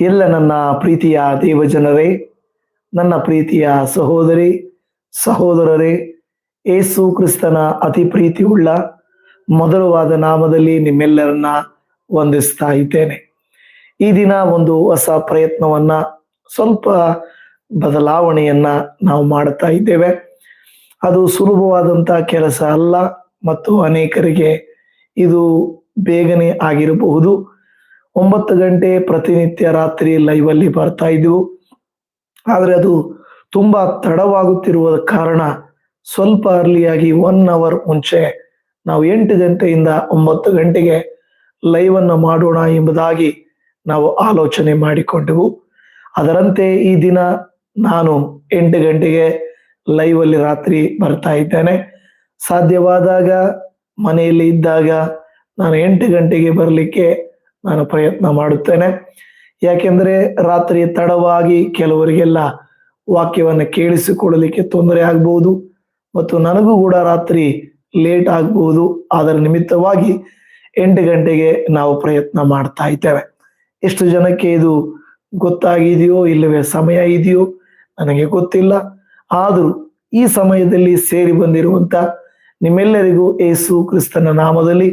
ಎಲ್ಲ ನನ್ನ ಪ್ರೀತಿಯ ದೇವಜನರೇ, ನನ್ನ ಪ್ರೀತಿಯ ಸಹೋದರಿ, ಸಹೋದರರೇ, ಏಸು ಕ್ರಿಸ್ತನ ಅತಿ ಪ್ರೀತಿಯುಳ್ಳ ಮೊದಲವಾದ ನಾಮದಲ್ಲಿ ನಿಮ್ಮೆಲ್ಲರನ್ನ ವಂದಿಸ್ತಾ ಇದ್ದೇನೆ. ಈ ದಿನ ಒಂದು ಹೊಸ ಪ್ರಯತ್ನವನ್ನ, ಸ್ವಲ್ಪ ಬದಲಾವಣೆಯನ್ನ ನಾವು ಮಾಡ್ತಾ ಇದ್ದೇವೆ. ಅದು ಸುಲಭವಾದಂತ ಕೆಲಸ ಅಲ್ಲ ಮತ್ತು ಅನೇಕರಿಗೆ ಇದು ಬೇಗನೆ ಆಗಿರಬಹುದು. ಒಂಬತ್ತು ಗಂಟೆ ಪ್ರತಿನಿತ್ಯ ರಾತ್ರಿ ಲೈವ್ ಅಲ್ಲಿ ಬರ್ತಾ ಇದ್ವು. ಆದರೆ ಅದು ತುಂಬಾ ತಡವಾಗುತ್ತಿರುವ ಕಾರಣ ಸ್ವಲ್ಪ ಅರ್ಲಿಯಾಗಿ ಒನ್ ಅವರ್ ಮುಂಚೆ ನಾವು ಎಂಟು ಗಂಟೆಯಿಂದ ಒಂಬತ್ತು ಗಂಟೆಗೆ ಲೈವ್ ಅನ್ನು ಮಾಡೋಣ ಎಂಬುದಾಗಿ ನಾವು ಆಲೋಚನೆ ಮಾಡಿಕೊಂಡೆವು. ಅದರಂತೆ ಈ ದಿನ ನಾನು ಎಂಟು ಗಂಟೆಗೆ ಲೈವ್ ಅಲ್ಲಿ ರಾತ್ರಿ ಬರ್ತಾ ಇದ್ದೇನೆ. ಸಾಧ್ಯವಾದಾಗ ಮನೆಯಲ್ಲಿ ಇದ್ದಾಗ ನಾನು ಎಂಟು ಗಂಟೆಗೆ ಬರಲಿಕ್ಕೆ ನಾನು ಪ್ರಯತ್ನ ಮಾಡುತ್ತೇನೆ. ಯಾಕೆಂದ್ರೆ ರಾತ್ರಿ ತಡವಾಗಿ ಕೆಲವರಿಗೆಲ್ಲ ವಾಕ್ಯವನ್ನು ಕೇಳಿಸಿಕೊಳ್ಳಲಿಕ್ಕೆ ತೊಂದರೆ ಆಗ್ಬಹುದು ಮತ್ತು ನನಗೂ ಕೂಡ ರಾತ್ರಿ ಲೇಟ್ ಆಗಬಹುದು ಅದರ ನಿಮಿತ್ತವಾಗಿ ಎಂಟು ಗಂಟೆಗೆ ನಾವು ಪ್ರಯತ್ನ ಮಾಡ್ತಾ ಇದ್ದೇವೆ. ಎಷ್ಟು ಜನಕ್ಕೆ ಇದು ಗೊತ್ತಾಗಿದೆಯೋ ಇಲ್ಲವೇ ಸಮಯ ಇದೆಯೋ ನನಗೆ ಗೊತ್ತಿಲ್ಲ. ಆದರೂ ಈ ಸಮಯದಲ್ಲಿ ಸೇರಿ ಬಂದಿರುವಂತ ನಿಮ್ಮೆಲ್ಲರಿಗೂ ಏಸು ಕ್ರಿಸ್ತನ ನಾಮದಲ್ಲಿ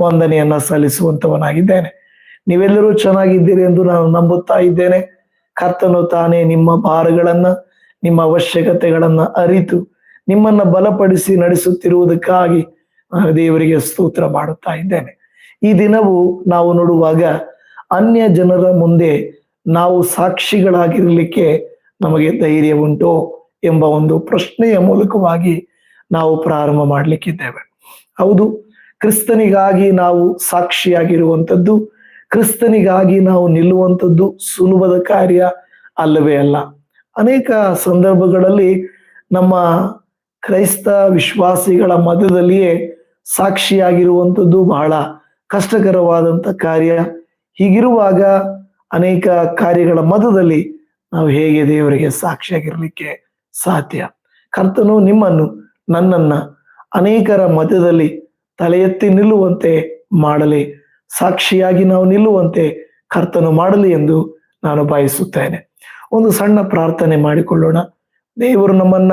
ವಂದನೆಯನ್ನ ಸಲ್ಲಿಸುವಂತವನಾಗಿದ್ದೇನೆ ನೀವೆಲ್ಲರೂ ಚೆನ್ನಾಗಿದ್ದೀರಿ ಎಂದು ನಾನು ನಂಬುತ್ತಾ ಇದ್ದೇನೆ. ಕರ್ತನು ತಾನೇ ನಿಮ್ಮ ಭಾರಗಳನ್ನ ನಿಮ್ಮ ಅವಶ್ಯಕತೆಗಳನ್ನ ಅರಿತು ನಿಮ್ಮನ್ನ ಬಲಪಡಿಸಿ ನಡೆಸುತ್ತಿರುವುದಕ್ಕಾಗಿ ನಾನು ದೇವರಿಗೆ ಸ್ತೋತ್ರ ಮಾಡುತ್ತಾ ಇದ್ದೇನೆ. ಈ ದಿನವು ನಾವು ನೋಡುವಾಗ ಅನ್ಯ ಜನರ ಮುಂದೆ ನಾವು ಸಾಕ್ಷಿಗಳಾಗಿರಲಿಕ್ಕೆ ನಮಗೆ ಧೈರ್ಯ ಉಂಟು ಎಂಬ ಒಂದು ಪ್ರಶ್ನೆಯ ಮೂಲಕವಾಗಿ ನಾವು ಪ್ರಾರಂಭ ಮಾಡಲಿಕ್ಕಿದ್ದೇವೆ. ಹೌದು, ಕ್ರಿಸ್ತನಿಗಾಗಿ ನಾವು ಸಾಕ್ಷಿಯಾಗಿರುವಂಥದ್ದು ಕ್ರಿಸ್ತನಿಗಾಗಿ ನಾವು ನಿಲ್ಲುವಂಥದ್ದು ಸುಲಭದ ಕಾರ್ಯ ಅಲ್ಲವೇ ಅಲ್ಲ. ಅನೇಕ ಸಂದರ್ಭಗಳಲ್ಲಿ ನಮ್ಮ ಕ್ರೈಸ್ತ ವಿಶ್ವಾಸಿಗಳ ಮಧ್ಯದಲ್ಲಿಯೇ ಸಾಕ್ಷಿಯಾಗಿರುವಂಥದ್ದು ಬಹಳ ಕಷ್ಟಕರವಾದಂಥ ಕಾರ್ಯ. ಹೀಗಿರುವಾಗ ಅನೇಕ ಕಾರ್ಯಗಳ ಮಧ್ಯದಲ್ಲಿ ನಾವು ಹೇಗೆ ದೇವರಿಗೆ ಸಾಕ್ಷಿಯಾಗಿರಲಿಕ್ಕೆ ಸಾಧ್ಯ? ಕರ್ತನು ನಿಮ್ಮನ್ನು, ನನ್ನನ್ನ ಅನೇಕರ ಮಧ್ಯದಲ್ಲಿ ತಲೆ ಎತ್ತಿ ನಿಲ್ಲುವಂತೆ ಮಾಡಲಿ. ಸಾಕ್ಷಿಯಾಗಿ ನಾವು ನಿಲ್ಲುವಂತೆ ಕರ್ತನು ಮಾಡಲಿ ಎಂದು ನಾನು ಬಯಸುತ್ತೇನೆ ಒಂದು ಸಣ್ಣ ಪ್ರಾರ್ಥನೆ ಮಾಡಿಕೊಳ್ಳೋಣ. ದೇವರು ನಮ್ಮನ್ನ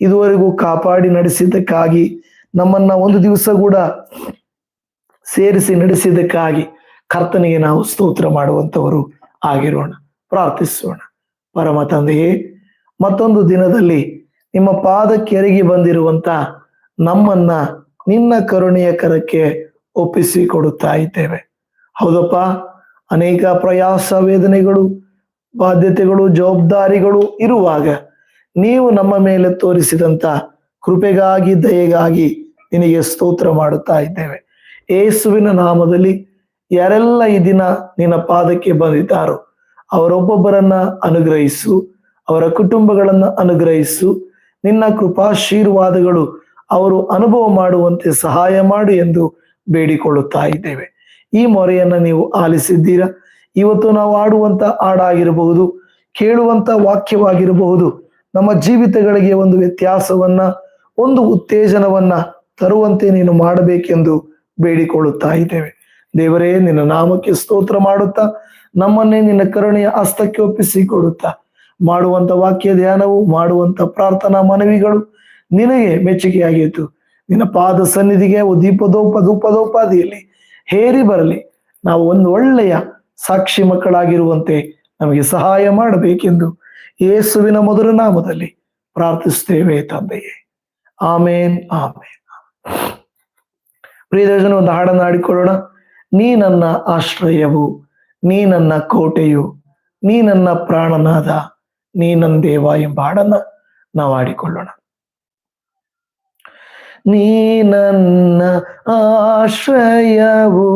ಇದುವರೆಗೂ ಕಾಪಾಡಿ ನಡೆಸಿದ್ದಕ್ಕಾಗಿ, ನಮ್ಮನ್ನ ಒಂದು ದಿವಸ ಕೂಡ ಸೇರಿಸಿ ನಡೆಸಿದ್ದಕ್ಕಾಗಿ ಕರ್ತನಿಗೆ ನಾವು ಸ್ತೋತ್ರ ಮಾಡುವಂಥವರು ಆಗಿರೋಣ. ಪ್ರಾರ್ಥಿಸೋಣ. ಪರಮ ತಂದೆಯೇ, ಮತ್ತೊಂದು ದಿನದಲ್ಲಿ ನಿಮ್ಮ ಪಾದಕ್ಕೆರಗಿ ಬಂದಿರುವಂತ ನಮ್ಮನ್ನ, ನಿನ್ನ ಕರುಣೆಯ ಕರಕ್ಕೆ ಒಪ್ಪಿಸಿ ಕೊಡುತ್ತಾ ಇದ್ದೇವೆ. ಹೌದಪ್ಪ, ಅನೇಕ ಪ್ರಯಾಸ ವೇದನೆಗಳು, ಬಾಧ್ಯತೆಗಳು, ಜವಾಬ್ದಾರಿಗಳು ಇರುವಾಗ ನೀವು ನಮ್ಮ ಮೇಲೆ ತೋರಿಸಿದಂತ ಕೃಪೆಗಾಗಿ, ದಯೆಗಾಗಿ ನಿನಗೆ ಸ್ತೋತ್ರ ಮಾಡುತ್ತಾ ಇದ್ದೇವೆ. ಏಸುವಿನ ನಾಮದಲ್ಲಿ ಯಾರೆಲ್ಲ ಈ ದಿನ ನಿನ್ನ ಪಾದಕ್ಕೆ ಬಂದಿದ್ದಾರೋ ಅವರೊಬ್ಬೊಬ್ಬರನ್ನ ಅನುಗ್ರಹಿಸು, ಅವರ ಕುಟುಂಬಗಳನ್ನ ಅನುಗ್ರಹಿಸು, ನಿನ್ನ ಕೃಪಾಶೀರ್ವಾದಗಳು ಅವರು ಅನುಭವ ಮಾಡುವಂತೆ ಸಹಾಯ ಮಾಡು ಎಂದು ಬೇಡಿಕೊಳ್ಳುತ್ತಾ ಇದ್ದೇವೆ. ಈ ಮೊರೆಯನ್ನ ನೀವು ಆಲಿಸಿದ್ದೀರಾ? ಇವತ್ತು ನಾವು ಆಡುವಂತ ಹಾಡಾಗಿರಬಹುದು, ಕೇಳುವಂತ ವಾಕ್ಯವಾಗಿರಬಹುದು, ನಮ್ಮ ಜೀವಿತಗಳಿಗೆ ಒಂದು ವ್ಯತ್ಯಾಸವನ್ನ, ಒಂದು ಉತ್ತೇಜನವನ್ನ ತರುವಂತೆ ನೀನು ಮಾಡಬೇಕೆಂದು ಬೇಡಿಕೊಳ್ಳುತ್ತಾ ಇದ್ದೇವೆ. ದೇವರೇ, ನಿನ್ನ ನಾಮಕ್ಕೆ ಸ್ತೋತ್ರ ಮಾಡುತ್ತಾ, ನಮ್ಮನ್ನೇ ನಿನ್ನ ಕರುಣೆಯ ಹಸ್ತಕ್ಕೆ ಒಪ್ಪಿಸಿಕೊಡುತ್ತಾ ಮಾಡುವಂತ ವಾಕ್ಯ ಧ್ಯಾನವು, ಮಾಡುವಂತ ಪ್ರಾರ್ಥನಾ ಮನವಿಗಳು ನಿನಗೆ ಮೆಚ್ಚುಗೆಯಾಗಿತ್ತು ನಿನ್ನ ಪಾದ ಸನ್ನಿಧಿಗೆ ಉದೀಪದೋಪದೋಪದೋಪಾದಿಯಲ್ಲಿ ಹೇರಿ ಬರಲಿ. ನಾವು ಒಂದು ಒಳ್ಳೆಯ ಸಾಕ್ಷಿ ಮಕ್ಕಳಾಗಿರುವಂತೆ ನಮಗೆ ಸಹಾಯ ಮಾಡಬೇಕೆಂದು ಯೇಸುವಿನ ಮೊದಲ ನಾಮದಲ್ಲಿ ಪ್ರಾರ್ಥಿಸುತ್ತೇವೆ ತಂದೆಯೇ. ಆಮೇನ್ ಆಮೇನ್. ಪ್ರಿಯದರ್ಶನ ಒಂದು ಹಾಡನ್ನು ಆಡಿಕೊಳ್ಳೋಣ ನೀ ನನ್ನ ಆಶ್ರಯವು, ನೀ ನನ್ನ ಕೋಟೆಯು, ನೀ ನನ್ನ ಪ್ರಾಣನಾದ, ನೀ ನನ್ನ ದೇವ ಎಂಬ ಹಾಡನ್ನ ನಾವು ಆಡಿಕೊಳ್ಳೋಣ ನೀ ನನ್ನ ಆಶ್ರಯವು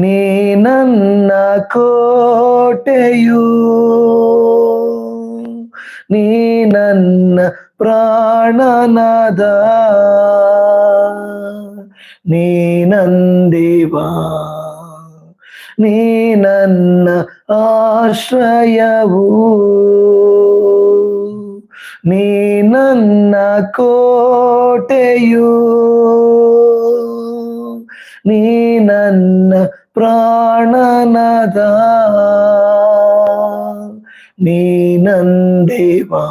ನೀ ನನ್ನ ಕೋಟೆಯು ನೀ ನನ್ನ ಪ್ರಾಣನಾದ ನೀ ನಂದೇವಾ ನೀ ನನ್ನ ಆಶ್ರಯವು ನೀ ನನ್ನ ಕೋಟೆಯು. ನೀ ನನ್ನ ಪ್ರಾಣನದ. ನೀನಂದೇವಾ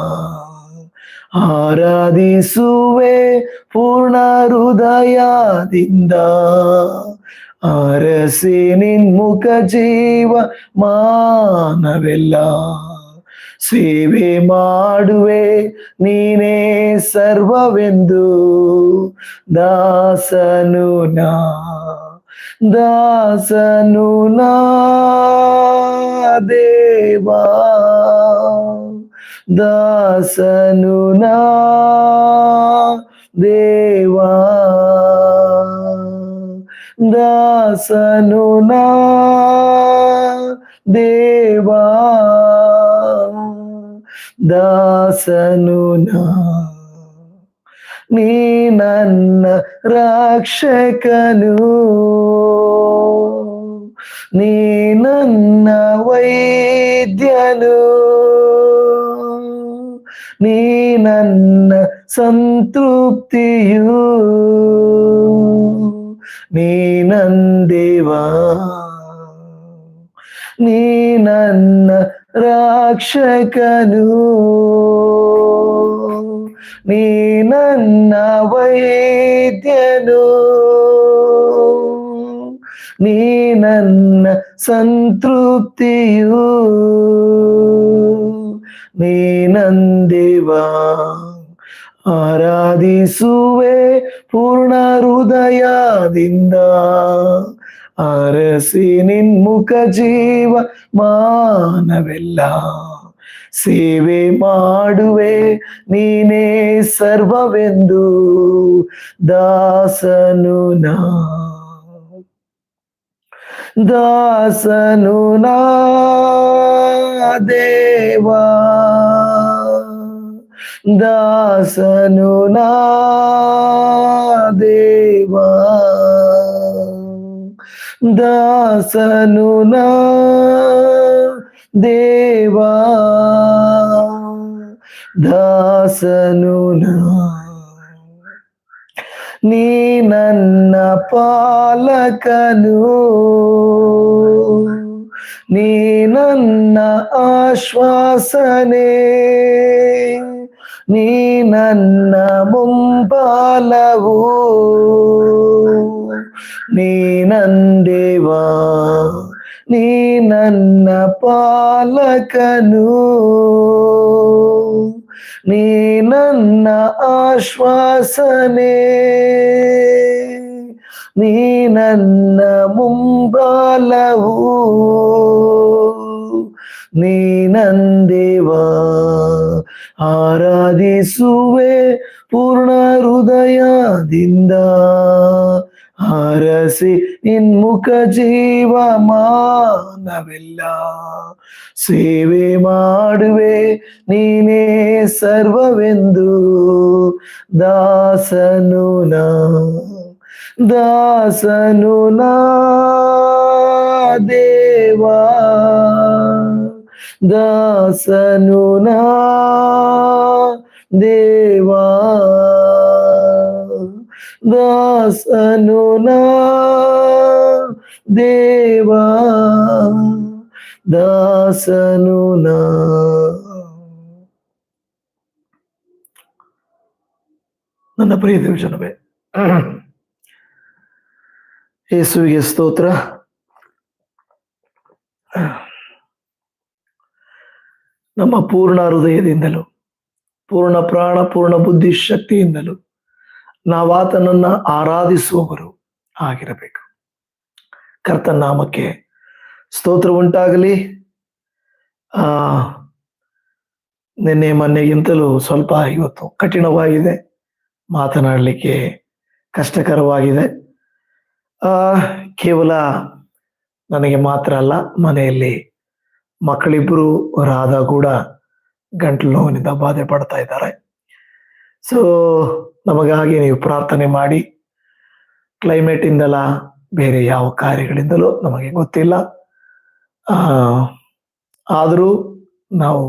ಆರಾಧಿಸುವೆ ಪೂರ್ಣ ಹೃದಯದಿಂದ. ಅರಸಿ ನಿನ್ಮುಖ ಜೀವ ಮಾನವೆಲ್ಲ. ಸೇವೆ ಮಾಡುವೆ ನೀನೇ ಸರ್ವವೆಂದು. ದಾಸನು ನಾ ದಾಸನು ನಾ, ದೇವಾ. ದಾಸನು ನಾ, ದೇವಾ. ದಾಸನು ನಾ, ದೇವಾ. ದಾಸನು ನಾ ನೀ ನನ್ನ ರಕ್ಷಕನು ನೀ ನನ್ನ ವೈದ್ಯನು ನೀ ನನ್ನ ಸಂತೃಪ್ತಿಯು ನೀ ನಂದೇವಾ ನೀ ನನ್ನ ರಕ್ಷಕನು ನೀ ನನ್ನ ವೈದ್ಯನು ನೀ ನನ್ನ ಸಂತೃಪ್ತಿಯು ನೀ ನಂದೇವಾ ಆರಾಧಿಸುವೆ ಪೂರ್ಣ ಹೃದಯದಿಂದ ಅರಸಿ ನಿನ್ಮುಖ ಜೀವ ಮಾನವೆಲ್ಲ. ಸೇವೆ ಮಾಡುವೆ ನೀನೇ ಸರ್ವವೆಂದು ದಾಸನು ನಾ ದಾಸನು ನಾ ದೇವಾ ದಾಸನು ನಾ ದೇವಾ ದಾಸನು ನಾ ದೇವಾ ದಾಸನು ನಾ ನೀ ನನ್ನ ಪಾಲಕನು ನೀ ನನ್ನ ಆಶ್ವಾಸನೆ ನೀ ನನ್ನ ಮುಂಬಾಲವು ನೀ ನಂದೇವಾ ನೀ ನನ್ನ ಪಾಲಕನು. ನೀ ನನ್ನ ಆಶ್ವಾಸನೆ. ನೀ ನನ್ನ ಮುಂಬಾಲವು. ನೀ ನಂದೇವಾ ಆರಾಧಿಸುವೆ ಪೂರ್ಣ ಹೃದಯದಿಂದ. ಹರಸಿ ಇನ್ಮುಖ ಜೀವ ಮಾನವೆಲ್ಲ ಸೇವೆ ಮಾಡುವೆ ನೀನೇ ಸರ್ವವೆಂದು. ದಾಸನು ನಾ ದಾಸನು ನಾ, ದೇವಾ. ದಾಸನು ನಾ, ದೇವಾ. ದಾಸನು ದೇವಾ, ದಾಸನು ನನ್ನ ಪ್ರಿಯ ದೇವಜನವೇ, ಯೇಸುವಿಗೆ ಸ್ತೋತ್ರ. ನಮ್ಮ ಪೂರ್ಣ ಹೃದಯದಿಂದಲೂ, ಪೂರ್ಣ ಪ್ರಾಣ, ಪೂರ್ಣ ಬುದ್ಧಿ ಶಕ್ತಿಯಿಂದಲೂ ನಾವಾತನನ್ನ ಆರಾಧಿಸುವವರು ಆಗಿರಬೇಕು. ಕರ್ತನ ನಾಮಕ್ಕೆ ಸ್ತೋತ್ರ ಉಂಟಾಗಲಿ. ಆ, ನಿನ್ನೆ ಮೊನ್ನೆಗಿಂತಲೂ ಸ್ವಲ್ಪ ಇವತ್ತು ಕಠಿಣವಾಗಿದೆ. ಮಾತನಾಡಲಿಕ್ಕೆ ಕಷ್ಟಕರವಾಗಿದೆ. ಆ, ಕೇವಲ ನನಗೆ ಮಾತ್ರ ಅಲ್ಲ, ಮನೆಯಲ್ಲಿ ಮಕ್ಕಳಿಬ್ಬರು ರಾಧ ಕೂಡ ಗಂಟಲು ನೋವಿನಿಂದ ಬಾಧೆ ಪಡ್ತಾ ಇದ್ದಾರೆ. ಸೊ ನಮಗಾಗಿ ನೀವು ಪ್ರಾರ್ಥನೆ ಮಾಡಿ. ಕ್ಲೈಮೇಟ್ ಇಂದಲ ಬೇರೆ ಯಾವ ಕಾರ್ಯಗಳಿಂದಲೂ ನಮಗೆ ಗೊತ್ತಿಲ್ಲ. ಆದರೂ ನಾವು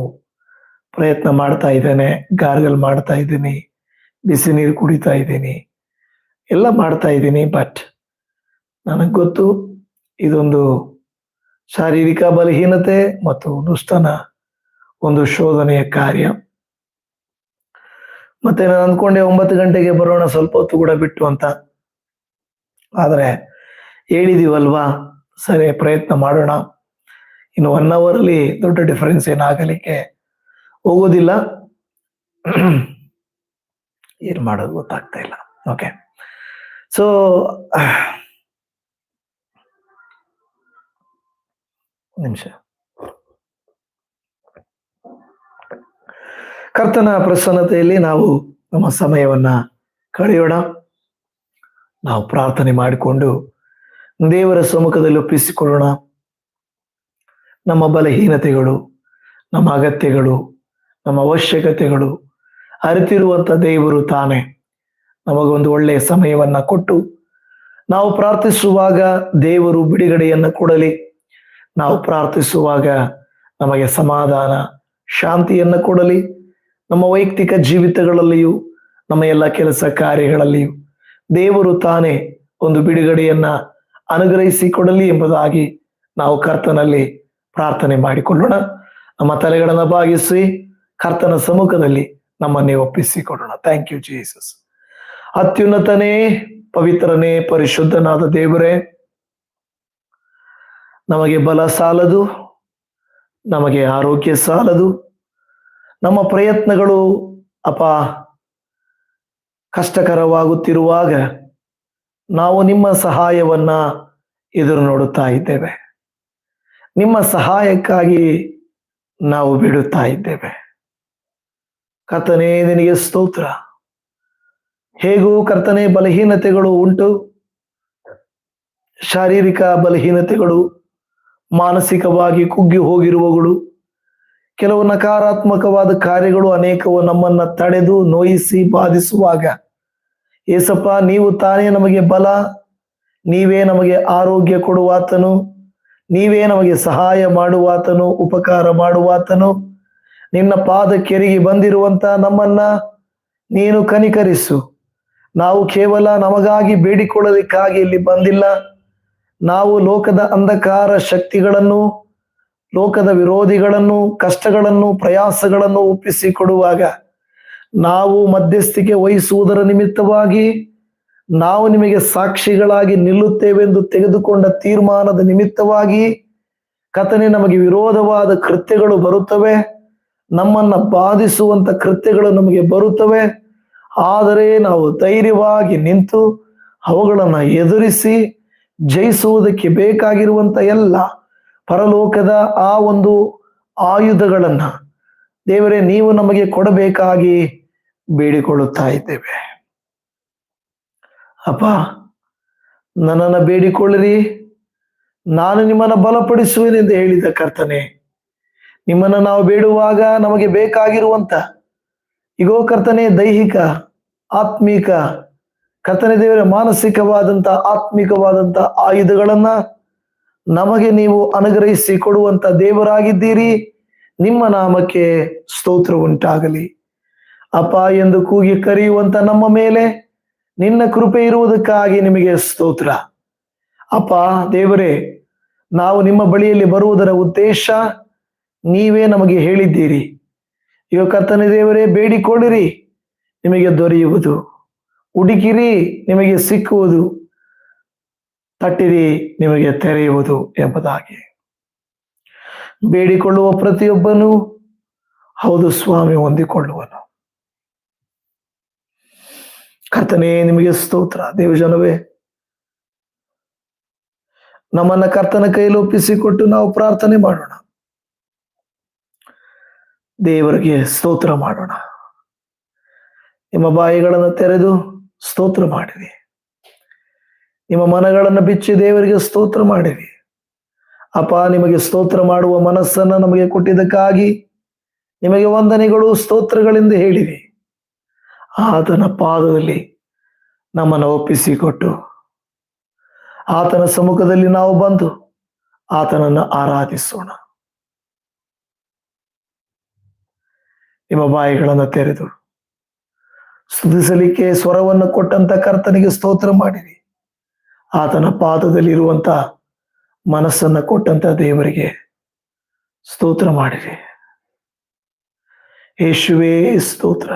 ಪ್ರಯತ್ನ ಮಾಡ್ತಾ ಇದ್ದೇನೆ, ಗಾರ್ಗಲ್ ಮಾಡ್ತಾ ಇದ್ದೀನಿ, ಬಿಸಿ ನೀರು ಕುಡಿತಾ ಇದ್ದೀನಿ, ಎಲ್ಲ ಮಾಡ್ತಾ ಇದ್ದೀನಿ ಬಟ್ ನನಗೆ ಗೊತ್ತು ಇದೊಂದು ಶಾರೀರಿಕ ಬಲಹೀನತೆ ಮತ್ತು ದುಷ್ಟನ ಒಂದು ಶೋಧನೆಯ ಕಾರ್ಯ. ಮತ್ತೆ ನಾನು ಅಂದ್ಕೊಂಡೆ ಒಂಬತ್ತು ಗಂಟೆಗೆ ಬರೋಣ, ಸ್ವಲ್ಪ ಹೊತ್ತು ಕೂಡ ಬಿಟ್ಟು ಅಂತ. ಆದರೆ ಹೇಳಿದೀವಲ್ವಾ? ಸರಿ, ಪ್ರಯತ್ನ ಮಾಡೋಣ. ಇನ್ನು ಒನ್ ಅವರ್ ಅಲ್ಲಿ ದೊಡ್ಡ ಡಿಫರೆನ್ಸ್ ಏನಾಗಲಿಕ್ಕೆ ಹೋಗೋದಿಲ್ಲ. ಏನ್ ಮಾಡೋದು ಗೊತ್ತಾಗ್ತಾ ಇಲ್ಲ. ಓಕೆ ಸೊ ನಿಮಿಷ. ಕರ್ತನ ಪ್ರಸನ್ನತೆಯಲ್ಲಿ ನಾವು ನಮ್ಮ ಸಮಯವನ್ನ ಕಳೆಯೋಣ. ನಾವು ಪ್ರಾರ್ಥನೆ ಮಾಡಿಕೊಂಡು ದೇವರ ಸಮ್ಮುಖದಲ್ಲಿ ಒಪ್ಪಿಸಿಕೊಳ್ಳೋಣ. ನಮ್ಮ ಬಲಹೀನತೆಗಳು, ನಮ್ಮ ಅಗತ್ಯಗಳು, ನಮ್ಮ ಅವಶ್ಯಕತೆಗಳು ಅರಿತಿರುವಂತ ದೇವರು ತಾನೇ. ನಮಗೊಂದು ಒಳ್ಳೆಯ ಸಮಯವನ್ನ ಕೊಟ್ಟು ನಾವು ಪ್ರಾರ್ಥಿಸುವಾಗ ದೇವರು ಬಿಡುಗಡೆಯನ್ನು ಕೊಡಲಿ. ನಾವು ಪ್ರಾರ್ಥಿಸುವಾಗ ನಮಗೆ ಸಮಾಧಾನ, ಶಾಂತಿಯನ್ನು ಕೊಡಲಿ. ನಮ್ಮ ವೈಯಕ್ತಿಕ ಜೀವಿತಗಳಲ್ಲಿಯೂ, ನಮ್ಮ ಎಲ್ಲ ಕೆಲಸ ಕಾರ್ಯಗಳಲ್ಲಿಯೂ ದೇವರು ತಾನೇ ಒಂದು ಬಿಡುಗಡೆಯನ್ನ ಅನುಗ್ರಹಿಸಿಕೊಡಲಿ ಎಂಬುದಾಗಿ ನಾವು ಕರ್ತನಲ್ಲಿ ಪ್ರಾರ್ಥನೆ ಮಾಡಿಕೊಳ್ಳೋಣ. ನಮ್ಮ ತಲೆಗಳನ್ನು ಭಾಗಿಸಿ ಕರ್ತನ ಸಮ್ಮುಖದಲ್ಲಿ ನಮ್ಮನ್ನೇ ಒಪ್ಪಿಸಿಕೊಡೋಣ. ಥ್ಯಾಂಕ್ ಯು ಜೀಸಸ್ ಅತ್ಯುನ್ನತನೇ, ಪವಿತ್ರನೇ, ಪರಿಶುದ್ಧನಾದ ದೇವರೇ, ನಮಗೆ ಬಲ ಸಾಲದು, ನಮಗೆ ಆರೋಗ್ಯ ಸಾಲದು ನಮ್ಮ ಪ್ರಯತ್ನಗಳು ಅಪ ಕಷ್ಟಕರವಾಗುತ್ತಿರುವಾಗ ನಾವು ನಿಮ್ಮ ಸಹಾಯವನ್ನ ಎದುರು ನೋಡುತ್ತಾ ಇದ್ದೇವೆ. ನಿಮ್ಮ ಸಹಾಯಕ್ಕಾಗಿ ನಾವು ಬಿಡುತ್ತಾ ಇದ್ದೇವೆ. ಕರ್ತನೇ, ನಿನಗೆ ಸ್ತೋತ್ರ. ಹೇಗೂ ಕರ್ತನೆ, ಬಲಹೀನತೆಗಳು ಉಂಟು. ಶಾರೀರಿಕ ಬಲಹೀನತೆಗಳು, ಮಾನಸಿಕವಾಗಿ ಕುಗ್ಗಿ ಹೋಗಿರುವಗಳು ಕೆಲವು ನಕಾರಾತ್ಮಕವಾದ ಕಾರ್ಯಗಳು ಅನೇಕವು ನಮ್ಮನ್ನ ತಡೆದು ನೋಯಿಸಿ ಬಾಧಿಸುವಾಗ, ಏಸಪ್ಪ, ನೀವು ತಾನೇ ನಮಗೆ ಬಲ, ನೀವೇ ನಮಗೆ ಆರೋಗ್ಯ ಕೊಡುವಾತನು, ನೀವೇ ನಮಗೆ ಸಹಾಯ ಮಾಡುವಾತನು, ಉಪಕಾರ ಮಾಡುವಾತನು, ನಿನ್ನ ಪಾದ ಕೆರಿಗೆ ಬಂದಿರುವಂತ ನಮ್ಮನ್ನ ನೀನು ಕನಿಕರಿಸು. ನಾವು ಕೇವಲ ನಮಗಾಗಿ ಬೇಡಿಕೊಳ್ಳಲಿಕ್ಕಾಗಿ ಇಲ್ಲಿ ಬಂದಿಲ್ಲ. ನಾವು ಲೋಕದ ಅಂಧಕಾರ ಶಕ್ತಿಗಳನ್ನು ಲೋಕದ ವಿರೋಧಿಗಳನ್ನು, ಕಷ್ಟಗಳನ್ನು, ಪ್ರಯಾಸಗಳನ್ನು ಒಪ್ಪಿಸಿಕೊಡುವಾಗ ನಾವು ಮಧ್ಯಸ್ಥಿಕೆ ವಹಿಸುವುದರ ನಿಮಿತ್ತವಾಗಿ ನಾವು ನಿಮಗೆ ಸಾಕ್ಷಿಗಳಾಗಿ ನಿಲ್ಲುತ್ತೇವೆಂದು ತೆಗೆದುಕೊಂಡ ತೀರ್ಮಾನದ ನಿಮಿತ್ತವಾಗಿ ಕಥನೆ ನಮಗೆ ವಿರೋಧವಾದ ಕೃತ್ಯಗಳು ಬರುತ್ತವೆ. ನಮ್ಮನ್ನ ಬಾಧಿಸುವಂತ ಕೃತ್ಯಗಳು ನಮಗೆ ಬರುತ್ತವೆ. ಆದರೆ ನಾವು ಧೈರ್ಯವಾಗಿ ನಿಂತು ಅವುಗಳನ್ನು ಎದುರಿಸಿ ಜಯಿಸುವುದಕ್ಕೆ ಬೇಕಾಗಿರುವಂತ ಎಲ್ಲ ಪರಲೋಕದ ಆ ಒಂದು ಆಯುಧಗಳನ್ನ ದೇವರೇ, ನೀವು ನಮಗೆ ಕೊಡಬೇಕಾಗಿ ಬೇಡಿಕೊಳ್ಳುತ್ತಾ ಇದ್ದೇವೆ. ಅಪ್ಪ, ನನ್ನನ್ನು ಬೇಡಿಕೊಳ್ಳಿರಿ. ನಾನು ನಿಮ್ಮನ್ನ ಬಲಪಡಿಸುವೆನೆಂದು ಹೇಳಿದ ಕರ್ತನೆ, ನಿಮ್ಮನ್ನ ನಾವು ಬೇಡುವಾಗ ನಮಗೆ ಬೇಕಾಗಿರುವಂತ, ಇಗೋ ಕರ್ತನೆ, ದೈಹಿಕ, ಆತ್ಮಿಕ, ಕರ್ತನೆ ದೇವರ, ಮಾನಸಿಕವಾದಂತ, ಆತ್ಮಿಕವಾದಂತ ಆಯುಧಗಳನ್ನ ನಮಗೆ ನೀವು ಅನುಗ್ರಹಿಸಿ ಕೊಡುವಂತ ದೇವರಾಗಿದ್ದೀರಿ. ನಿಮ್ಮ ನಾಮಕ್ಕೆ ಸ್ತೋತ್ರ ಉಂಟಾಗಲಿ. ಅಪ್ಪ ಎಂದು ಕೂಗಿ ಕರೆಯುವಂತ ನಮ್ಮ ಮೇಲೆ ನಿನ್ನ ಕೃಪೆ ಇರುವುದಕ್ಕಾಗಿ ನಿಮಗೆ ಸ್ತೋತ್ರ. ಅಪ್ಪ, ದೇವರೇ, ನಾವು ನಿಮ್ಮ ಬಳಿಯಲ್ಲಿ ಬರುವುದರ ಉದ್ದೇಶ ನೀವೇ ನಮಗೆ ಹೇಳಿದ್ದೀರಿ. ಈಗ ಕರ್ತನ ದೇವರೇ, ಬೇಡಿಕೊಳ್ಳಿರಿ, ನಿಮಗೆ ದೊರೆಯುವುದು. ಹುಡುಕಿರಿ, ನಿಮಗೆ ಸಿಕ್ಕುವುದು. ತಟ್ಟಿರಿ, ನಿಮಗೆ ತೆರೆಯುವುದು ಎಂಬುದಾಗಿ. ಬೇಡಿಕೊಳ್ಳುವ ಪ್ರತಿಯೊಬ್ಬನು ಹೌದು ಸ್ವಾಮಿ ಹೊಂದಿಕೊಳ್ಳುವನು. ಕರ್ತನೇ, ನಿಮಗೆ ಸ್ತೋತ್ರ. ದೇವಜನವೇ, ನಮ್ಮನ್ನ ಕರ್ತನ ಕೈಯಲ್ಲಿ ಒಪ್ಪಿಸಿಕೊಟ್ಟು ನಾವು ಪ್ರಾರ್ಥನೆ ಮಾಡೋಣ. ದೇವರಿಗೆ ಸ್ತೋತ್ರ ಮಾಡೋಣ. ನಿಮ್ಮ ಬಾಯಿಗಳನ್ನು ತೆರೆದು ಸ್ತೋತ್ರ ಮಾಡಿರಿ. ನಿಮ್ಮ ಮನಗಳನ್ನು ಬಿಚ್ಚಿ ದೇವರಿಗೆ ಸ್ತೋತ್ರ ಮಾಡಿರಿ. ಅಪ್ಪ, ನಿಮಗೆ ಸ್ತೋತ್ರ ಮಾಡುವ ಮನಸ್ಸನ್ನ ನಮಗೆ ಕೊಟ್ಟಿದ್ದಕ್ಕಾಗಿ ನಿಮಗೆ ವಂದನೆಗಳು, ಸ್ತೋತ್ರಗಳಿಂದ ಹೇಳಿರಿ. ಆತನ ಪಾದದಲ್ಲಿ ನಮ್ಮನ್ನು ಒಪ್ಪಿಸಿಕೊಟ್ಟು ಆತನ ಸಮ್ಮುಖದಲ್ಲಿ ನಾವು ಬಂದು ಆತನನ್ನು ಆರಾಧಿಸೋಣ. ನಿಮ್ಮ ಬಾಯಿಗಳನ್ನು ತೆರೆದು ಸ್ತುತಿಸಲಿಕ್ಕೆ ಸ್ವರವನ್ನು ಕೊಟ್ಟಂತ ಕರ್ತನಿಗೆ ಸ್ತೋತ್ರ ಮಾಡಿರಿ. ಆತನ ಪಾದದಲ್ಲಿರುವಂಥ ಮನಸ್ಸನ್ನು ಕೊಟ್ಟಂತ ದೇವರಿಗೆ ಸ್ತೋತ್ರ ಮಾಡಿರಿ. ಯೇಸುವೇ ಸ್ತೋತ್ರ.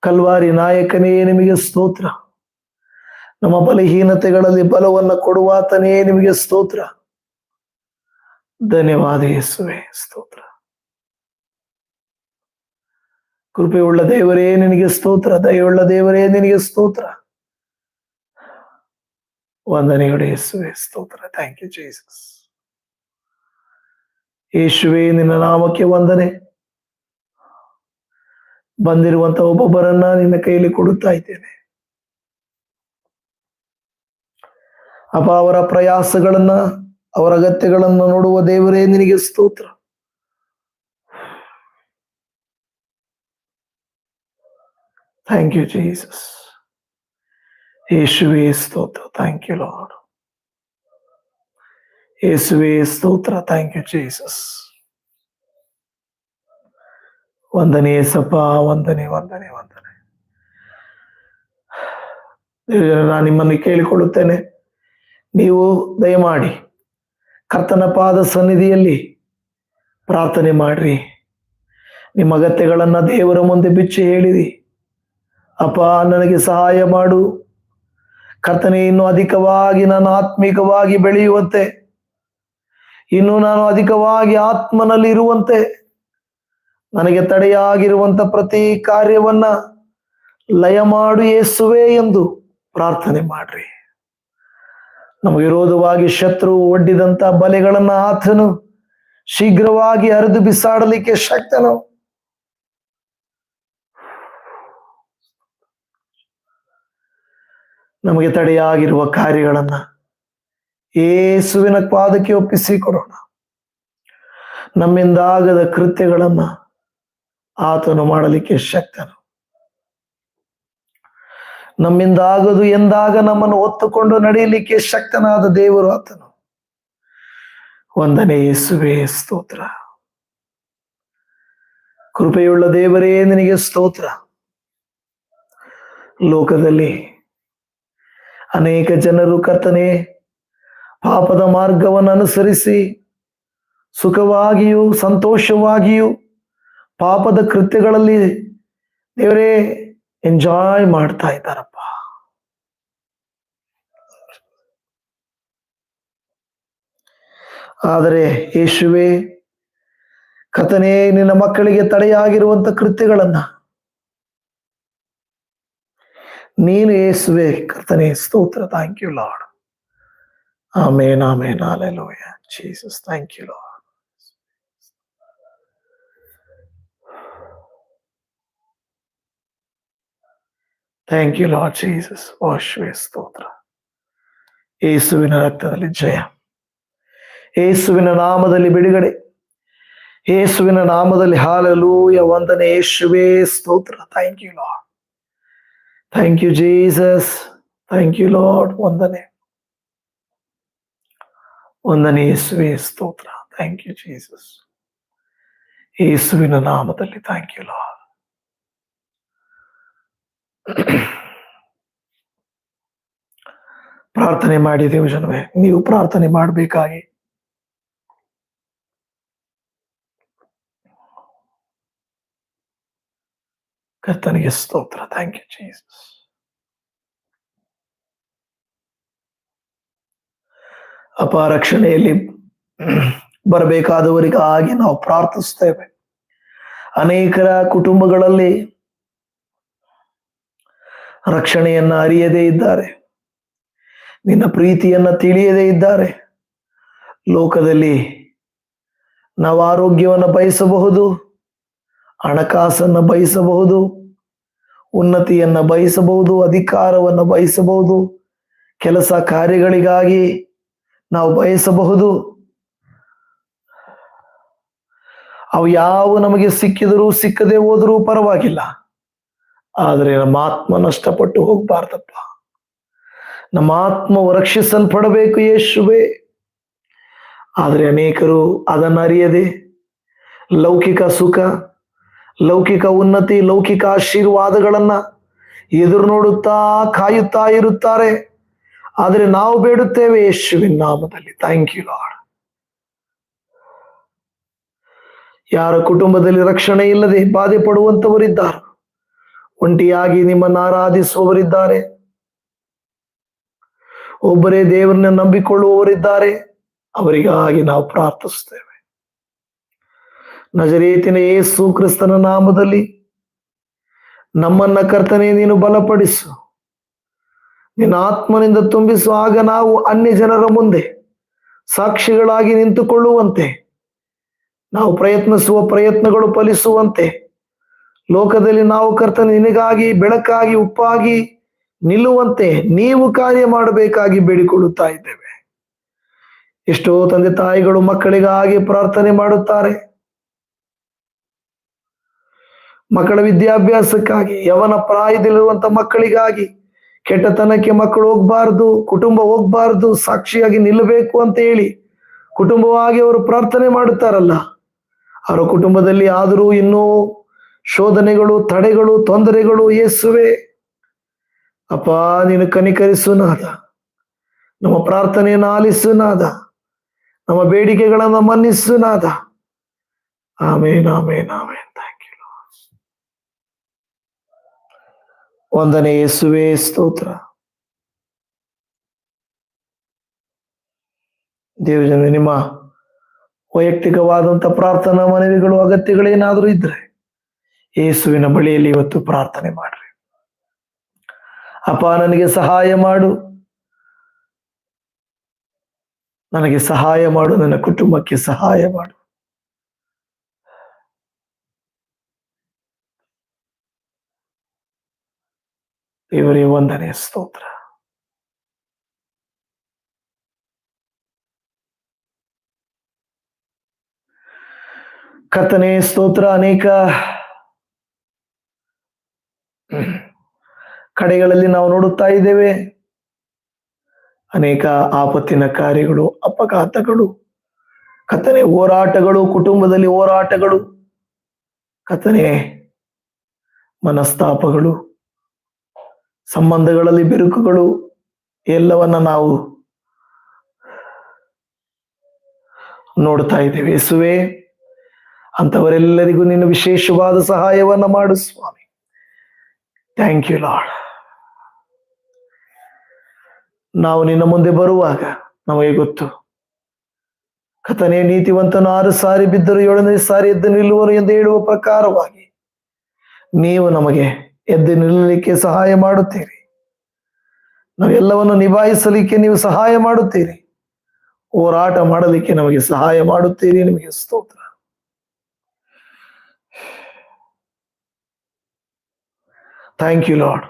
ಕಲ್ವಾರಿ ನಾಯಕನೇ ನಿಮಗೆ ಸ್ತೋತ್ರ. ನಮ್ಮ ಬಲಹೀನತೆಗಳಲ್ಲಿ ಬಲವನ್ನ ಕೊಡುವಾತನೇ ನಿಮಗೆ ಸ್ತೋತ್ರ. ಧನ್ಯವಾದ ಯೇಸುವೆ, ಸ್ತೋತ್ರ. ಕೃಪೆಯುಳ್ಳ ದೇವರೇ, ನಿನಗೆ ಸ್ತೋತ್ರ. ದಯವುಳ್ಳ ದೇವರೇ, ನಿನಗೆ ಸ್ತೋತ್ರ. ವಂದನೆಗಳು ಯೇಸುವೆ, ಸ್ತೋತ್ರ. ಥ್ಯಾಂಕ್ ಯು ಜೀಸಸ್ ಯೇಸುವೆ, ನಿನ್ನ ನಾಮಕ್ಕೆ ವಂದನೆ. ಬಂದಿರುವಂತ ಒಬ್ಬೊಬ್ಬರನ್ನ ನಿನ್ನ ಕೈಯಲ್ಲಿ ಕೊಡುತ್ತಾ ಇದ್ದೇನೆ. ಅಪ್ಪ, ಅವರ ಪ್ರಯಾಸಗಳನ್ನ, ಅವರ ಅಗತ್ಯಗಳನ್ನು ನೋಡುವ ದೇವರೇ, ನಿನಗೆ ಸ್ತೋತ್ರ. ಥ್ಯಾಂಕ್ ಯು ಜೀಸಸ್ ಯೇಸುವೆ ಸ್ತೋತ್ರ ಥ್ಯಾಂಕ್ ಯು ಲಾರ್ಡ್ ಯೇಸುವೆ ಸ್ತೋತ್ರ ಥ್ಯಾಂಕ್ ಯು ಜೀಸಸ್ ವಂದನೆ ಸಪ್ಪ ವಂದನೆ ವಂದನೆ ವಂದನೆ ನಾನು ನಿಮ್ಮನ್ನು ಕೇಳಿಕೊಳ್ಳುತ್ತೇನೆ. ನೀವು ದಯಮಾಡಿ ಕರ್ತನ ಪಾದ ಸನ್ನಿಧಿಯಲ್ಲಿ ಪ್ರಾರ್ಥನೆ ಮಾಡ್ರಿ. ನಿಮ್ಮ ಅಗತ್ಯಗಳನ್ನು ದೇವರ ಮುಂದೆ ಬಿಚ್ಚಿ ಹೇಳಿರಿ. ಅಪ್ಪ ನನಗೆ ಸಹಾಯ ಮಾಡು. ಕರ್ತನೆ, ಇನ್ನು ಅಧಿಕವಾಗಿ ನಾನು ಆತ್ಮಿಕವಾಗಿ ಬೆಳೆಯುವಂತೆ. ಇನ್ನು ನಾನು ಅಧಿಕವಾಗಿ ಆತ್ಮನಲ್ಲಿ ಇರುವಂತೆ. ನನಗೆ ತಡೆಯಾಗಿರುವಂತ ಪ್ರತಿ ಕಾರ್ಯವನ್ನ ಲಯ ಮಾಡು ಏಸುವೆ ಎಂದು ಪ್ರಾರ್ಥನೆ ಮಾಡ್ರಿ. ನಮ್ಮ ವಿರೋಧವಾಗಿ ಶತ್ರು ಒಡ್ಡಿದಂತ ಬಲೆಗಳನ್ನ ಆತನು ಶೀಘ್ರವಾಗಿ ಹರಿದು ಬಿಸಾಡಲಿಕ್ಕೆ ಶಕ್ತನು. ನಮಗೆ ತಡೆಯಾಗಿರುವ ಕಾರ್ಯಗಳನ್ನ ಏಸುವಿನ ಪಾದಕ್ಕೆ ಒಪ್ಪಿಸಿಕೊಡೋಣ ನಮ್ಮಿಂದಾಗದ ಕೃತ್ಯಗಳನ್ನ ಆತನು ಮಾಡಲಿಕ್ಕೆ ಶಕ್ತನು. ನಮ್ಮಿಂದಾಗದು ಎಂದಾಗ ನಮ್ಮನ್ನು ಒತ್ತುಕೊಂಡು ನಡೆಯಲಿಕ್ಕೆ ಶಕ್ತನಾದ ದೇವರು ಆತನು. ಒಂದನೇ ಯೇಸುವೆ, ಸ್ತೋತ್ರ. ಕೃಪೆಯುಳ್ಳ ದೇವರೇ, ನಿನಗೆ ಸ್ತೋತ್ರ. ಲೋಕದಲ್ಲಿ ಅನೇಕ ಜನರು ಕರ್ತನೆ, ಪಾಪದ ಮಾರ್ಗವನ್ನು ಅನುಸರಿಸಿ, ಸುಖವಾಗಿಯೂ ಸಂತೋಷವಾಗಿಯೂ ಪಾಪದ ಕೃತ್ಯಗಳಲ್ಲಿ ದೇವರೇ ಎಂಜಾಯ್ ಮಾಡ್ತಾ ಇದ್ದಾರಪ್ಪ. ಆದರೆ ಯೇಸುವೆ ಕಥನೇ ನಿನ್ನ ಮಕ್ಕಳಿಗೆ ತಡೆಯಾಗಿರುವಂತ ಕೃತ್ಯಗಳನ್ನ ನೀನು ಯೇಸುವೆ ಕರ್ತನೆ ಸ್ತೋತ್ರ ಥ್ಯಾಂಕ್ ಯು ಲಾರ್ಡ್ ಆಮೇನ್ ಆಮೇನ್ hallelujah Jesus thank you lord thank you lord Jesus ವಾಶ್ವೇ ಸ್ತೋತ್ರ ಯೇಸುವಿನ ರಕ್ತದಲ್ಲಿ ಜಯ ಯೇಸುವಿನ ನಾಮದಲ್ಲಿ ಬಿಡುಗಡೆ ಯೇಸುವಿನ ನಾಮದಲ್ಲಿ ಹಾಲಲೂಯ ವಂದನೆ ಯೇಸುವೇ ಸ್ತೋತ್ರ thank you lord thank you Jesus thank you lord ವಂದನೆ ವಂದನೆ ಯೇಸುವೆ ಸ್ತೋತ್ರ ಥ್ಯಾಂಕ್ ಯು ಜೀಸಸ್ ಯೇಸುವಿನ ನಾಮದಲ್ಲಿ ಥ್ಯಾಂಕ್ ಯು ಲಾರ್ಡ್ ಪ್ರಾರ್ಥನೆ ಮಾಡಿದೆವು ಜನವೇ ನೀವು ಪ್ರಾರ್ಥನೆ ಮಾಡಬೇಕಾಗಿ ಕರ್ತನಿಗೆ ಸ್ತೋತ್ರ. ಥ್ಯಾಂಕ್ ಯು ಜೀಸಸ್ ಅಪ ರಕ್ಷಣೆಯಲ್ಲಿ ಬರಬೇಕಾದವರಿಗಾಗಿ ನಾವು ಪ್ರಾರ್ಥಿಸ್ತೇವೆ ಅನೇಕರ ಕುಟುಂಬಗಳಲ್ಲಿ ರಕ್ಷಣೆಯನ್ನ ಅರಿಯದೇ ಇದ್ದಾರೆ. ನಿನ್ನ ಪ್ರೀತಿಯನ್ನ ತಿಳಿಯದೇ ಇದ್ದಾರೆ. ಲೋಕದಲ್ಲಿ ನಾವು ಆರೋಗ್ಯವನ್ನು ಬಯಸಬಹುದು. ಹಣಕಾಸನ್ನ ಬಯಸಬಹುದು, ಉನ್ನತಿಯನ್ನ ಬಯಸಬಹುದು, ಅಧಿಕಾರವನ್ನು ಬಯಸಬಹುದು, ಕೆಲಸ ಕಾರ್ಯಗಳಿಗಾಗಿ ನಾವು ಬಯಸಬಹುದು. ಅವು ಯಾವ ನಮಗೆ ಸಿಕ್ಕಿದರೂ ಸಿಕ್ಕದೆ ಹೋದರೂ ಪರವಾಗಿಲ್ಲ. ಆದರೆ ನಮ್ಮ ಆತ್ಮ ನಷ್ಟಪಟ್ಟು ಹೋಗ್ಬಾರ್ದಪ್ಪ. ನಮ್ಮ ಆತ್ಮವು ರಕ್ಷಿಸಲ್ಪಡಬೇಕು ಯೇಸುವೆ. ಆದರೆ ಅನೇಕರು ಅದನ್ನು ಅರಿಯದೆ ಲೌಕಿಕ ಸುಖ ಲೌಕಿಕ ಉನ್ನತಿ, ಲೌಕಿಕ ಆಶೀರ್ವಾದಗಳನ್ನ ಎದುರು ನೋಡುತ್ತಾ, ಕಾಯುತ್ತಾ ಇರುತ್ತಾರೆ. ಆದರೆ ನಾವು ಬೇಡುತ್ತೇವೆ ಯೇಸುವಿನ ನಾಮದಲ್ಲಿ. ಥ್ಯಾಂಕ್ ಯು ಲಾರ್ಡ್ ಯಾರ ಕುಟುಂಬದಲ್ಲಿ ರಕ್ಷಣೆ ಇಲ್ಲದೆ ಬಾಧೆ ಪಡುವಂತವರಿದ್ದಾರೆ? ಒಂಟಿಯಾಗಿ ನಿಮ್ಮನ್ನು ಆರಾಧಿಸುವವರಿದ್ದಾರೆ. ಒಬ್ಬರೇ ದೇವರನ್ನ ನಂಬಿಕೊಳ್ಳುವವರಿದ್ದಾರೆ. ಅವರಿಗಾಗಿ ನಾವು ಪ್ರಾರ್ಥಿಸ್ತೇವೆ ನಜರೇತಿನ ಯೇಸು ಕ್ರಿಸ್ತನ ನಾಮದಲ್ಲಿ ನಮ್ಮನ್ನ ಕರ್ತನೆ ನೀನು ಬಲಪಡಿಸು. ನಿನ್ನ ಆತ್ಮನಿಂದ ತುಂಬಿಸು. ಆಗ ನಾವು ಅನ್ಯ ಜನರ ಮುಂದೆ ಸಾಕ್ಷಿಗಳಾಗಿ ನಿಂತುಕೊಳ್ಳುವಂತೆ, ನಾವು ಪ್ರಯತ್ನಿಸುವ ಪ್ರಯತ್ನಗಳು ಫಲಿಸುವಂತೆ, ಲೋಕದಲ್ಲಿ ನಾವು ಕರ್ತನ ನಿನಗಾಗಿ ಬೆಳಕಾಗಿ, ಉಪ್ಪಾಗಿ ನಿಲ್ಲುವಂತೆ ನೀವು ಕಾರ್ಯ ಮಾಡಬೇಕಾಗಿ ಬೇಡಿಕೊಳ್ಳುತ್ತಾ ಇದ್ದೇವೆ. ಎಷ್ಟೋ ತಂದೆ ತಾಯಿಗಳು ಮಕ್ಕಳಿಗಾಗಿ ಪ್ರಾರ್ಥನೆ ಮಾಡುತ್ತಾರೆ. ಮಕ್ಕಳ ವಿದ್ಯಾಭ್ಯಾಸಕ್ಕಾಗಿ, ಯವನ ಪ್ರಾಯದಲ್ಲಿರುವಂತ ಮಕ್ಕಳಿಗಾಗಿ, ಕೆಟ್ಟತನಕ್ಕೆ ಮಕ್ಕಳು ಹೋಗ್ಬಾರ್ದು, ಕುಟುಂಬ ಹೋಗ್ಬಾರ್ದು, ಸಾಕ್ಷಿಯಾಗಿ ನಿಲ್ಲಬೇಕು ಅಂತ ಹೇಳಿ ಕುಟುಂಬವಾಗಿ ಅವರು ಪ್ರಾರ್ಥನೆ ಮಾಡುತ್ತಾರಲ್ಲ. ಅವರ ಕುಟುಂಬದಲ್ಲಿ ಆದರೂ ಇನ್ನೂ ಶೋಧನೆಗಳು, ತಡೆಗಳು, ತೊಂದರೆಗಳು ಏಸುವೆ. ಅಪ್ಪ, ನೀನು ಕನಿಕರಿಸುನಾದ. ನಮ್ಮ ಪ್ರಾರ್ಥನೆಯನ್ನು ಆಲಿಸುನಾದ. ನಮ್ಮ ಬೇಡಿಕೆಗಳನ್ನು ಮನ್ನಿಸುನಾದ. ಆಮೇನ್ ಆಮೇನ್ ಆಮೇನ್ ಥ್ಯಾಂಕ್ ಯು ಒಂದನೇ ಯೇಸುವೆ, ಸ್ತೋತ್ರ. ದೇವಜನ ನಿಮ್ಮ ವೈಯಕ್ತಿಕವಾದಂತ ಪ್ರಾರ್ಥನಾ ಮನವಿಗಳು ಅಗತ್ಯಗಳೇನಾದರೂ ಇದ್ರೆ ಯೇಸುವಿನ ಬಳಿಯಲ್ಲಿ ಇವತ್ತು ಪ್ರಾರ್ಥನೆ ಮಾಡ್ರಿ. ಅಪ್ಪ, ನನಗೆ ಸಹಾಯ ಮಾಡು. ನನಗೆ ಸಹಾಯ ಮಾಡು. ನನ್ನ ಕುಟುಂಬಕ್ಕೆ ಸಹಾಯ ಮಾಡು. ದೇವರೇ ಒಂದನೇ ಸ್ತೋತ್ರ. ಕರ್ತನೇ, ಸ್ತೋತ್ರ. ಅನೇಕ ಕಡೆಗಳಲ್ಲಿ ನಾವು ನೋಡುತ್ತಾ ಇದ್ದೇವೆ. ಅನೇಕ ಆಪತ್ತಿನ ಕಾರ್ಯಗಳು, ಅಪಘಾತಗಳು ಕತ್ತನೆ ಹೋರಾಟಗಳು, ಕುಟುಂಬದಲ್ಲಿ ಹೋರಾಟಗಳು ಕತ್ತನೆ ಮನಸ್ತಾಪಗಳು. ಸಂಬಂಧಗಳಲ್ಲಿ ಬಿರುಕುಗಳು ಎಲ್ಲವನ್ನ ನಾವು ನೋಡ್ತಾ ಇದ್ದೇವೆ. ಯೇಸುವೆ ಅಂತವರೆಲ್ಲರಿಗೂ ನೀನು ವಿಶೇಷವಾದ ಸಹಾಯವನ್ನ ಮಾಡು ಸ್ವಾಮಿ. ಥ್ಯಾಂಕ್ ಯು ಲಾಡ್ ನಾವು ನಿನ್ನ ಮುಂದೆ ಬರುವಾಗ ನಮಗೆ ಗೊತ್ತು. ಕಥನೆ ನೀತಿವಂತನು ಆರು ಸಾರಿ ಬಿದ್ದರು ಏಳನೇ ಸಾರಿ ಎದ್ದು ನಿಲ್ಲುವರು ಎಂದು ಹೇಳುವ ಪ್ರಕಾರವಾಗಿ, ನೀವು ನಮಗೆ ಎದ್ದು ನಿಲ್ಲಲಿಕ್ಕೆ ಸಹಾಯ ಮಾಡುತ್ತೀರಿ. ನಾವೆಲ್ಲವನ್ನು ನಿಭಾಯಿಸಲಿಕ್ಕೆ ನೀವು ಸಹಾಯ ಮಾಡುತ್ತೀರಿ. ಹೋರಾಟ ಮಾಡಲಿಕ್ಕೆ ನಮಗೆ ಸಹಾಯ ಮಾಡುತ್ತೀರಿ, ನಿಮಗೆ ಸ್ತೋತ್ರ. ಥ್ಯಾಂಕ್ ಯು ಲಾರ್ಡ್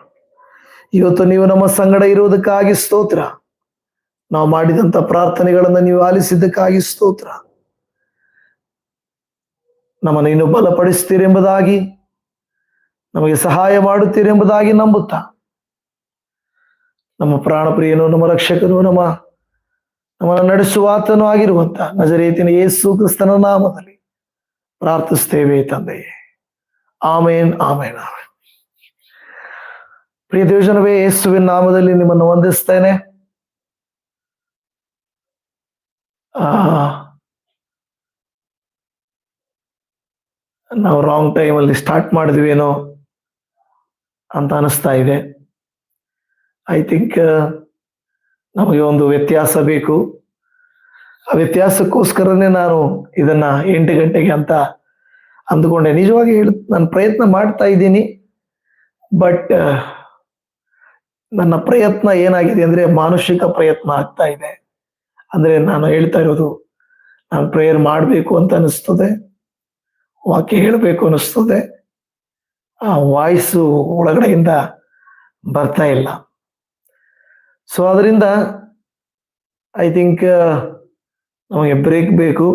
ಇವತ್ತು ನೀವು ನಮ್ಮ ಸಂಗಡ ಇರುವುದಕ್ಕಾಗಿ ಸ್ತೋತ್ರ. ನಾವು ಮಾಡಿದಂತ ಪ್ರಾರ್ಥನೆಗಳನ್ನು ನೀವು ಆಲಿಸಿದ್ದಕ್ಕಾಗಿ ಸ್ತೋತ್ರ. ನಮ್ಮನ್ನು ಇನ್ನು ಬಲಪಡಿಸ್ತೀರೆಂಬುದಾಗಿ ನಮಗೆ ಸಹಾಯ ಮಾಡುತ್ತೀರೆಂಬುದಾಗಿ ನಂಬುತ್ತಾ? ನಮ್ಮ ಪ್ರಾಣಪ್ರಿಯನು, ನಮ್ಮ ರಕ್ಷಕನು, ನಮ್ಮ, ನಮ್ಮನ್ನು ನಡೆಸುವ ಆತನೂ ಆಗಿರುವಂತ ನಜರೇತಿನ ಯೇಸು ಕ್ರಿಸ್ತನ ನಾಮದಲ್ಲಿ ಪ್ರಾರ್ಥಿಸ್ತೇವೆ ತಂದೆಯೇ. ಆಮೇನ್ ಆಮೇನ್ ಆಮೇನ್. ಪ್ರಿಯ ದೇವಜನವೇ, ಯೇಸುವಿನ ನಾಮದಲ್ಲಿ ನಿಮ್ಮನ್ನು ವಂದಿಸ್ತೇನೆ ಆ, ನಾವು ರಾಂಗ್ ಟೈಮಲ್ಲಿ ಸ್ಟಾರ್ಟ್ ಮಾಡಿದ್ವೇನೋ ಅಂತ ಅನಿಸ್ತಾ ಇದೆ. ಐ ಥಿಂಕ್ ನಮಗೆ ಒಂದು ವ್ಯತ್ಯಾಸ ಬೇಕು. ಆ ವ್ಯತ್ಯಾಸಕ್ಕೋಸ್ಕರನೇ ನಾನು ಇದನ್ನ ಎಂಟು ಗಂಟೆಗೆ ಅಂತ ಅಂದುಕೊಂಡೆ. ನಿಜವಾಗಿ ಹೇಳ, ನಾನು ಪ್ರಯತ್ನ ಮಾಡ್ತಾ ಇದ್ದೀನಿ. ಬಟ್ ನನ್ನ ಪ್ರಯತ್ನ ಏನಾಗಿದೆ ಅಂದ್ರೆ ಮಾನಸಿಕ ಪ್ರಯತ್ನ ಆಗ್ತಾ ಇದೆ. ಅಂದ್ರೆ ನಾನು ಹೇಳ್ತಾ ಇರೋದು, ನಾನು ಪ್ರೇಯರ್ ಮಾಡಬೇಕು ಅಂತ ಅನಿಸ್ತದೆ. ವಾಕ್ಯ ಹೇಳಬೇಕು ಅನಿಸ್ತದೆ. ಆ ವಾಯ್ಸು ಒಳಗಡೆಯಿಂದ ಬರ್ತಾ ಇಲ್ಲ. ಸೊ ಅದರಿಂದ ಐ ಥಿಂಕ್ ನಮಗೆ ಬ್ರೇಕ್ ಬೇಕು.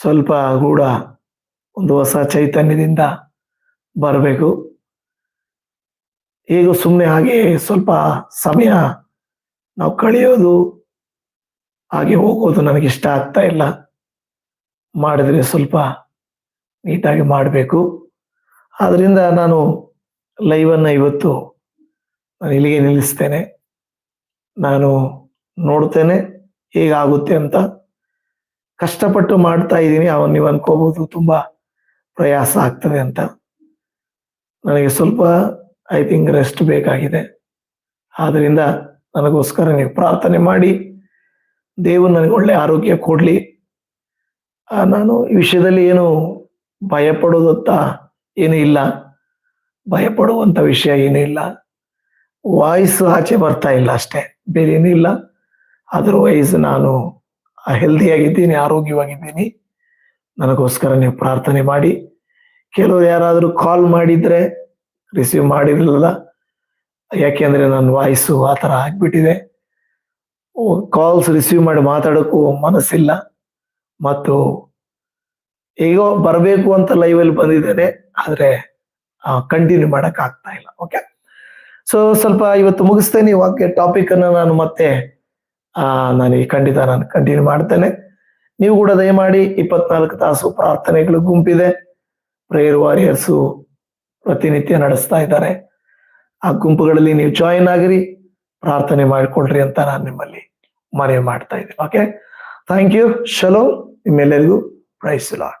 ಸ್ವಲ್ಪ ಕೂಡ ಒಂದು ಹೊಸ ಚೈತನ್ಯದಿಂದ ಬರಬೇಕು. ಈಗ ಸುಮ್ಮನೆ ಹಾಗೆ ಸ್ವಲ್ಪ ಸಮಯ ನಾವು ಕಳೆಯೋದು, ಹಾಗೆ ಹೋಗೋದು ನನಗೆ ಇಷ್ಟ ಆಗ್ತಾ ಇಲ್ಲ. ಮಾಡಿದ್ರೆ ಸ್ವಲ್ಪ ನೀಟಾಗಿ ಮಾಡಬೇಕು. ಆದ್ದರಿಂದ ನಾನು ಲೈವನ್ನು ಇವತ್ತು ನಾನು ಇಲ್ಲಿಗೆ ನಿಲ್ಲಿಸ್ತೇನೆ. ನಾನು ನೋಡ್ತೇನೆ ಹೇಗಾಗುತ್ತೆ ಅಂತ. ಕಷ್ಟಪಟ್ಟು ಮಾಡ್ತಾ ಇದ್ದೀನಿ. ಅವನು ನೀವು ಅನ್ಕೋಬಹುದು ತುಂಬ ಪ್ರಯಾಸ ಆಗ್ತದೆ ಅಂತ. ನನಗೆ ಸ್ವಲ್ಪ ಐ ಥಿಂಕ್ ರೆಸ್ಟ್ ಬೇಕಾಗಿದೆ. ಆದ್ದರಿಂದ ನನಗೋಸ್ಕರ ನೀವು ಪ್ರಾರ್ಥನೆ ಮಾಡಿ. ದೇವರು ನನಗೆ ಒಳ್ಳೆ ಆರೋಗ್ಯ ಕೊಡಲಿ. ನಾನು ಈ ವಿಷಯದಲ್ಲಿ ಏನು ಭಯ ಪಡೋದಂತ ಏನೂ ಇಲ್ಲ. ಭಯಪಡುವಂಥ ವಿಷಯ ಏನೂ ಇಲ್ಲ. ವಾಯ್ಸ್ ಆಚೆ ಬರ್ತಾ ಇಲ್ಲ ಅಷ್ಟೇ. ಬೇರೆ ಏನೂ ಇಲ್ಲ. ಅದರ್ವೈಸ್ ನಾನು ಹೆಲ್ದಿಯಾಗಿದ್ದೀನಿ ಆರೋಗ್ಯವಾಗಿದ್ದೀನಿ. ನನಗೋಸ್ಕರ ನೀವು ಪ್ರಾರ್ಥನೆ ಮಾಡಿ. ಕೆಲವರು ಯಾರಾದರೂ ಕಾಲ್ ಮಾಡಿದರೆ ರಿಸೀವ್ ಮಾಡಿರಲಿಲ್ಲ. ಯಾಕೆಂದರೆ ನನ್ನ ವಾಯ್ಸು ಆ ಥರ ಆಗಿಬಿಟ್ಟಿದೆ. ಕಾಲ್ಸ್ ರಿಸೀವ್ ಮಾಡಿ ಮಾತಾಡೋಕ್ಕೂ ಮನಸ್ಸಿಲ್ಲ. ಮತ್ತು ಹೇಗೋ ಬರಬೇಕು ಅಂತ ಲೈವ್ ಅಲ್ಲಿ ಬಂದಿದ್ದೇನೆ ಆದ್ರೆ ಕಂಟಿನ್ಯೂ ಮಾಡಕ್ ಆಗ್ತಾ ಇಲ್ಲ ಓಕೆ ಸೊ ಸ್ವಲ್ಪ ಇವತ್ತು ಮುಗಿಸ್ತೇನೆ ಇವಾಗ ಟಾಪಿಕ್ ಅನ್ನು ನಾನು ಮತ್ತೆ ಆ, ನಾನು ಈ ಖಂಡಿತ ನಾನು ಕಂಟಿನ್ಯೂ ಮಾಡ್ತೇನೆ. ನೀವು ಕೂಡ ದಯಮಾಡಿ ಇಪ್ಪತ್ನಾಲ್ಕು ತಾಸು ಪ್ರಾರ್ಥನೆಗಳು ಗುಂಪಿದೆ. ಪ್ರೇಯರ್ ವಾರಿಯರ್ಸು ಪ್ರತಿನಿತ್ಯ ನಡೆಸ್ತಾ ಇದ್ದಾರೆ. ಆ ಗುಂಪುಗಳಲ್ಲಿ ನೀವು ಜಾಯಿನ್ ಆಗಿರಿ ಪ್ರಾರ್ಥನೆ ಮಾಡಿಕೊಳ್ರಿ ಅಂತ ನಾನು ನಿಮ್ಮಲ್ಲಿ ಮನವಿ ಮಾಡ್ತಾ ಇದ್ದೀನಿ ಓಕೆ ಥ್ಯಾಂಕ್ ಯು ಶಲೋ ನಿಮ್ಮೆಲ್ಲರಿಗೂ praise lord